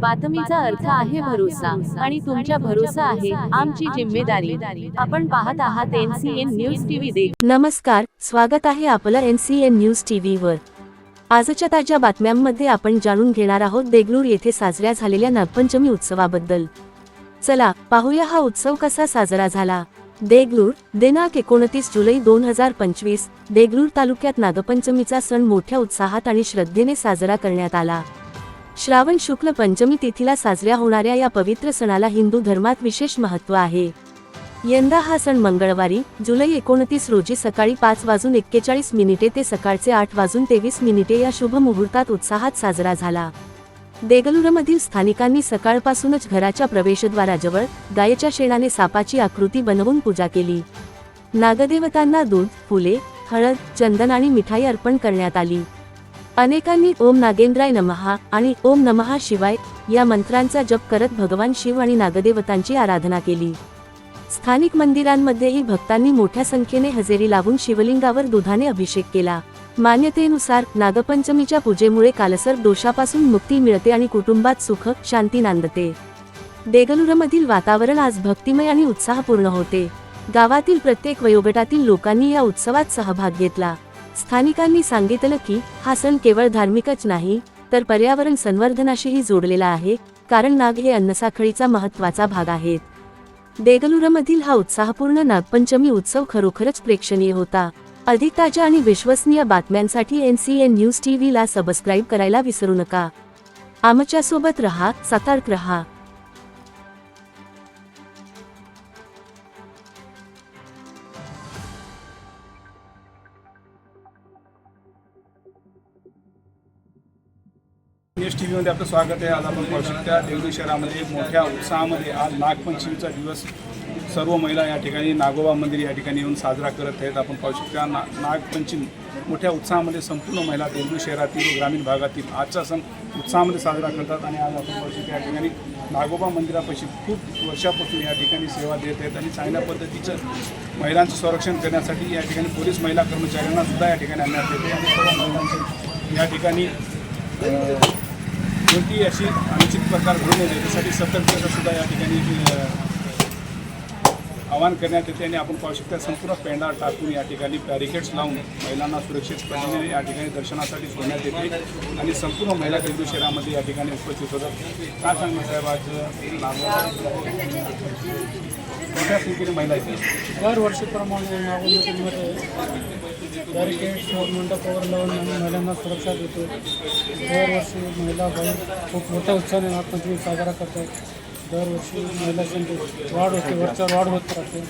बातमीचा अर्थ आहे भरोसा आणि तुमच्या भरोसा आहे आमची जिम्मेदारी. आपण पाहत आहात एनसीएन न्यूज टीव्ही दे नमस्कार स्वागत आहे आपलं एन सी एन न्यूज टीव्हीवर आजच्या ताज्या बातम्यांमध्ये आपण जाणून घेणार आहोत देगलूर येथे साजऱ्या झालेल्या नागपंचमी उत्सवाबद्दल. चला पाहूया हा उत्सव कसा साजरा झाला. देगलूर दिनांक एकोणतीस जुलै दोन हजार पंचवीस देगलूर तालुक्यात नागपंचमीचा सण मोठ्या उत्साहात आणि श्रद्धेने साजरा करण्यात आला. श्रावण शुक्ल पंचमी तिथीला साजऱ्या होणाऱ्या या पवित्र सणाला हिंदू धर्मात विशेष महत्त्व आहे. यंदा हा सण मंगळवारी जुलै एकोणतीस रोजी सकाळी पाच वाजून एक्केचाळीस मिनिटे ते सकाळचे आठ वाजून तेवीस मिनिटे या शुभ मुहूर्तात उत्साहात साजरा झाला. देगलूरमधील स्थानिकांनी सकाळपासूनच घराच्या प्रवेशद्वाराजवळ गायच्या शेणाने सापाची आकृती बनवून पूजा केली. नागदेवतांना दूध फुले हळद चंदन आणि मिठाई अर्पण करण्यात आली. अनेकांनी ओम नागेंद्राय नमहा आणि ओम नमहा शिवाय या मंत्रांचा जप करत भगवान शिव आणि नागदेवतांची आराधना केली. स्थानिक मंदिरांमध्येही भक्तांनी मोठ्या संख्येने हजेरी लावून शिवलिंगावर दुधाने अभिषेक केला. मान्यतेनुसार नागपंचमीच्या पूजेमुळे कालसर दोषापासून मुक्ती मिळते आणि कुटुंबात सुख शांती नांदते. देगलुरमधील वातावरण आज भक्तिमय आणि उत्साहपूर्ण होते. गावातील प्रत्येक वयोगटातील लोकांनी या उत्सवात सहभाग घेतला. स्थानिकांनी सांगितलं की हा सण केवळ धार्मिकच नाही तर पर्यावरण संवर्धनाशीही जोडलेला आहे कारण नाग हे अन्नसाखळीचा महत्त्वाचा भाग आहेत. देगलुरमधील हा उत्साहपूर्ण नागपंचमी उत्सव खरोखरच प्रेक्षणीय होता. अधिक ताज्या आणि विश्वसनीय बातम्यांसाठी एन सी एन न्यूज टीव्हीला सबस्क्राईब करायला विसरू नका. आमच्यासोबत रहा सतर्क रहा. एस टी व्हीमध्ये आपलं स्वागत आहे. आज आपण पाहू शकता देवणी शहरामध्ये मोठ्या उत्साहामध्ये आज नागपंचमीचा दिवस सर्व महिला या ठिकाणी नागोबा मंदिर या ठिकाणी येऊन साजरा करत आहेत. आपण पाहू शकता ना नागपंचमी मोठ्या उत्साहामध्ये संपूर्ण महिला देवणी शहरातील ग्रामीण भागातील आजचा सण उत्साहामध्ये साजरा करतात आणि आज आपण पाहू शकता या ठिकाणी नागोबा मंदिरापाशी खूप वर्षापासून या ठिकाणी सेवा देत आहेत आणि चांगल्या पद्धतीचं महिलांचं संरक्षण करण्यासाठी या ठिकाणी पोलीस महिला कर्मचाऱ्यांना सुद्धा या ठिकाणी आणण्यात येते आणि सर्व महिलांचं या ठिकाणी कोणतीही कोणती अशी अनुचित प्रकार घडू नये. त्यासाठी सतर्कता सुद्धा या ठिकाणी आवाहन करण्यात येते आणि आपण पाहू शकता संपूर्ण पेंडा टाकून या ठिकाणी बॅरिकेड्स लावून महिलांना सुरक्षितपणे या ठिकाणी दर्शनासाठी सोडण्यात येते आणि संपूर्ण महिला देवळी शहरामध्ये या ठिकाणी उपस्थित होतात. का सांगणार साहेब आज मोठ्या संख्येने महिला येतात. दरवर्षीप्रमाणे बॅरिकेड गव्हर्नमेंट ऑफ मंडपावर लावून आम्ही महिलांना सुरक्षा देतो. दरवर्षी महिला बाई खूप मोठ्या उत्साहाने नागपंचमी साजरा करतात. दरवर्षी महिला संख्येत वाढ होते. वरच्या वाढ होत राहते.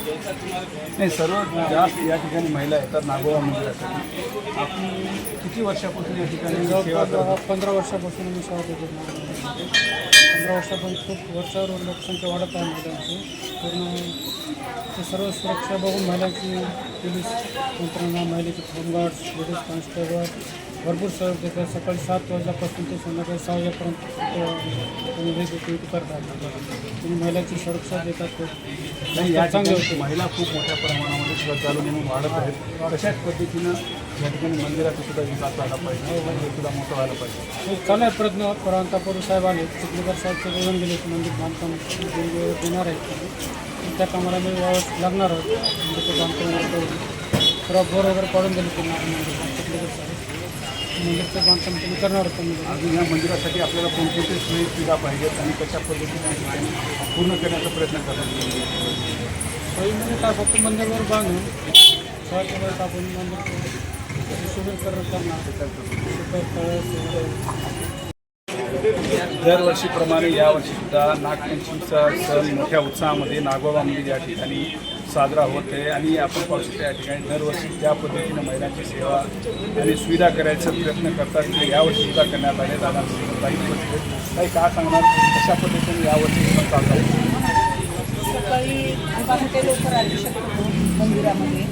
नाही सर्वात जास्त या ठिकाणी महिला येतात नागोबा मंदिरासाठी. आपण किती वर्षापासून या ठिकाणी सेवा करतो जवळपास पंधरा वर्षापासून आम्ही सेवा नागोबामध्ये. पंधरा वर्षापासून खूप वर्षावर लोकसंख्या वाढत आहे महिलांची. पूर्ण ते सर्व सुरक्षा बघून महिलांची पोलीस यंत्रणा महिलेचे होमगार्ड्स लेडीज कॉन्स्टेबल भरपूर सहयोग देतात सकाळी सात वाजल्यापासून ते संध्याकाळी सहा वाजेपर्यंत तुम्ही करतात तुम्ही महिलांची सुरक्षा देतात. नाही या ठिकाणी महिला खूप मोठ्या प्रमाणामध्ये श्रद्धाळू म्हणून वाढत आहेत. तशाच पद्धतीनं या ठिकाणी मंदिराचा सुद्धा विकास व्हायला पाहिजे? मंदिर सुद्धा मोठं व्हायला पाहिजे. चालू आहे. प्रयत्न परंतापूर साहेब आले. चिखलीकर साहेबचे बोलून गेले की मंदिर बांधकाम देणार आहेत ते. त्या कामाला मी लागणार आहोत. मंदिरचं बांधकाम वगैरे करून सर्व बोर वगैरे पाडून दिले साहेब मंदिरचं बांधकाम तुम्ही करणार होतं अजून या मंदिरासाठी आपल्याला कोणकोणते सोयी सुविधा पाहिजेत आणि कशा पद्धतीने पूर्ण करण्याचा प्रयत्न करतात सोयी म्हणजे काय? फक्त मंदिरवर बांधून टाकून मंदिर सुशोभित करत करणार दरवर्षीप्रमाणे यावर्षी सुद्धा नागपंचमीचा सण मोठ्या उत्साहामध्ये नागोबा मंदिर या ठिकाणी साजरा होत आहे आणि आपण पाहू शकतो या ठिकाणी दरवर्षी ज्या पद्धतीनं महिलांची सेवा आणि सुविधा करायचा प्रयत्न करतात ते यावर्षी सुद्धा करण्यात आले. दादा काही काही का सांगणार? कशा पद्धतीने यावर्षी सुद्धा चालू आहे सकाळी पहाटे लवकर आली शकतो मंदिरामध्ये.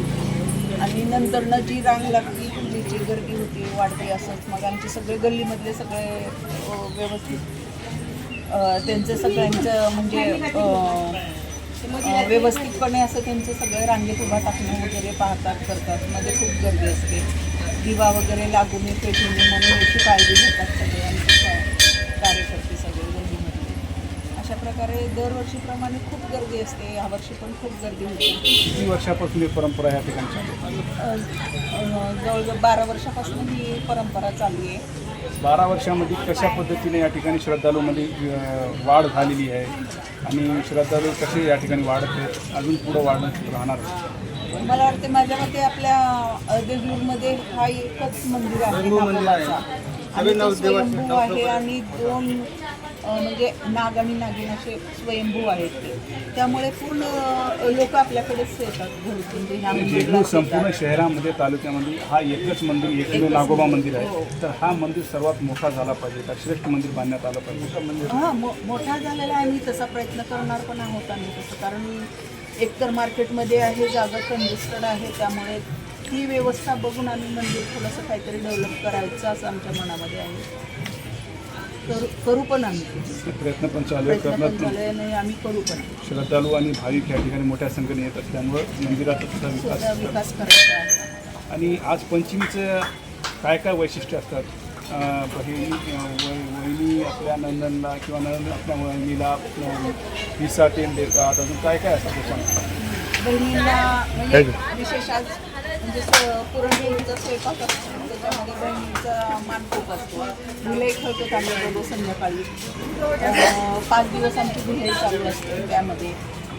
आणि नंतरनं जी रांग लागली म्हणजे जी गर्दी होती वाढते असंच मग आमचे सगळे गल्लीमधले सगळे व्यवस्थित त्यांचं सगळ्यांचं म्हणजे व्यवस्थितपणे असं त्यांचं सगळं रांगेत उभा टाकणं वगैरे पाहतात करतात. मध्ये खूप गर्दी असते. दिवा वगैरे लागू नये पेटू नये म्हणून याची काळजी घेतात सगळे आमचे कार्यकर्ते प्रकारे दरवर्षीप्रमाणे खूप गर्दी असते. यावर्षी पण खूप गर्दी होती. किती वर्षापासून ही परंपरा या ठिकाणी जवळजवळ बारा वर्षापासून ही परंपरा चालू आहे. बारा वर्षामध्ये कशा पद्धतीने या ठिकाणी श्रद्धालूमध्ये वाढ झालेली आहे आणि श्रद्धालू कसे या ठिकाणी वाढत आहेत अजून पुढं वाढत राहणार आहे. मला वाटते माझ्या मते आपल्या देगलूरमध्ये हा एकच मंदिर आहे आणि दोन म्हणजे नाग आणि नागिन असे स्वयंभू आहेत ते. त्यामुळे पूर्ण लोक आपल्याकडेच येतात घरून म्हणजे ह्या मंदिरात संपूर्ण. शहरामध्ये तालुक्यामध्ये हा एकच मंदिर एकमेव नागोबा मंदिर. आहे. तर हा मंदिर सर्वात मोठा झाला पाहिजे. का श्रेष्ठ मंदिर बांधण्यात आलं पाहिजे. हा मो मोठा झालेला आहे. मी तसा प्रयत्न करणार पण आहोत आम्ही तसं. कारण एकतर मार्केटमध्ये आहे जागा कंजेस्टेड आहे. त्यामुळे ती व्यवस्था बघून आम्ही मंदिर थोडंसं काहीतरी डेव्हलप करायचं असं आमच्या मनामध्ये आहे. करू करू पण आम्ही. ते. प्रयत्न पण चालू आहे प्रयत्न करण्यात पण पण. चालू आहे आणि आम्ही करू पण. श्रद्धालू आणि भाविक या ठिकाणी मोठ्या संख्येने येत असल्यामुळं मंदिराचा सुद्धा विकास विकास करायचा आहे आणि आज पंचमीचं काय काय वैशिष्ट्य असतात? अं, बहिणी वह- वहिनी आपल्या नंदनला किंवा नंदन आपल्या वहिनीला अं, विसा तेल देतात. अजून काय काय असतं त्याच्यामध्ये बहिणींना म्हणजे विशेष आज म्हणजे स- पुरणपोळीचा स्वयंपाक असतो त्याच्यामध्ये बहिणीचा मान खूप असतो भिलाई खेळतो आम्ही दोघं संध्याकाळी. पाच दिवस आमची भिलाई चालू असते त्यामध्ये.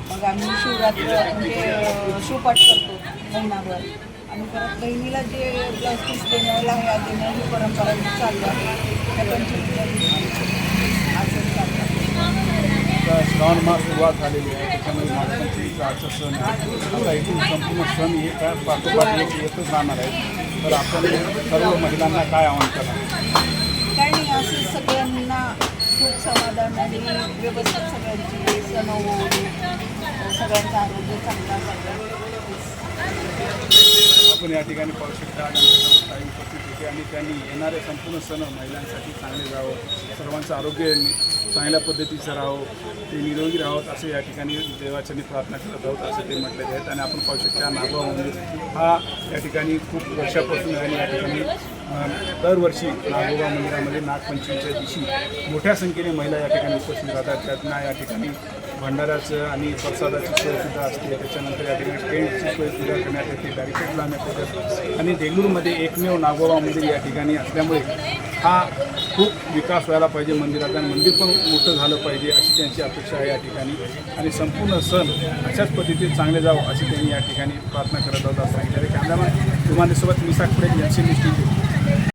मग आम्ही शिवरात्री म्हणजे शिवपाठ करतो महिनाभर. आणि परत बहिणीला जे ब्लाऊज पीस देणं लाह्या देणं ही परंपरा जी चालू आहे त्या पंचमीच्या असं चालू आहे. आता श्रावण मास सुरुवात झालेली आहे त्याच्यामध्ये नागपंचमीचा आजचा सण आहे. आता इथून संपूर्ण सण हे काय पाठोपाठ एक येतच राहणार आहे. तर आपण सर्व महिलांना काय आवाहन करणार? काय नाही असं सगळ्यांना सुख समाधान आणि व्यवस्थित सगळ्यांची सण सगळ्यांचं आरोग्य चांगला असावं आपण या ठिकाणी पाहू शकता आणि उपस्थित होते आणि त्यांनी येणारे संपूर्ण सण महिलांसाठी चांगले जावं सर्वांचं आरोग्य चांगल्या पद्धतीचं राहावं ते निरोगी राहावं असं या ठिकाणी देवाच्यानी प्रार्थना करत आहोत असं ते म्हटलेले आहेत. आणि आपण पाहू शकता नागवा मंदिर हा या ठिकाणी खूप वर्षापासून आणि या ठिकाणी दरवर्षी नागोबा मंदिरामध्ये नागपंचमीच्या दिवशी मोठ्या संख्येने महिला या ठिकाणी उपस्थित राहतात. त्यांना या ठिकाणी भंडाऱ्याचं आणि प्रसादाची सोयसुद्धा असते. त्याच्यानंतर या ठिकाणी टेंटची सोयसुद्धा करण्यात येते बॅरिकेड लावण्यात येतात. आणि देगलूरमध्ये एकमेव नागोबा मंदिर या ठिकाणी असल्यामुळे हा खूप विकास व्हायला पाहिजे मंदिराचा आणि मंदिर पण मोठं झालं पाहिजे अशी त्यांची अपेक्षा आहे या ठिकाणी. आणि संपूर्ण सण अशाच पद्धतीने चांगले जावं अशी त्यांनी या ठिकाणी प्रार्थना करत होता. असं सांगितलं कॅमेरामॅन तुम्हाला सोबत मिसाक पुढे यांची सी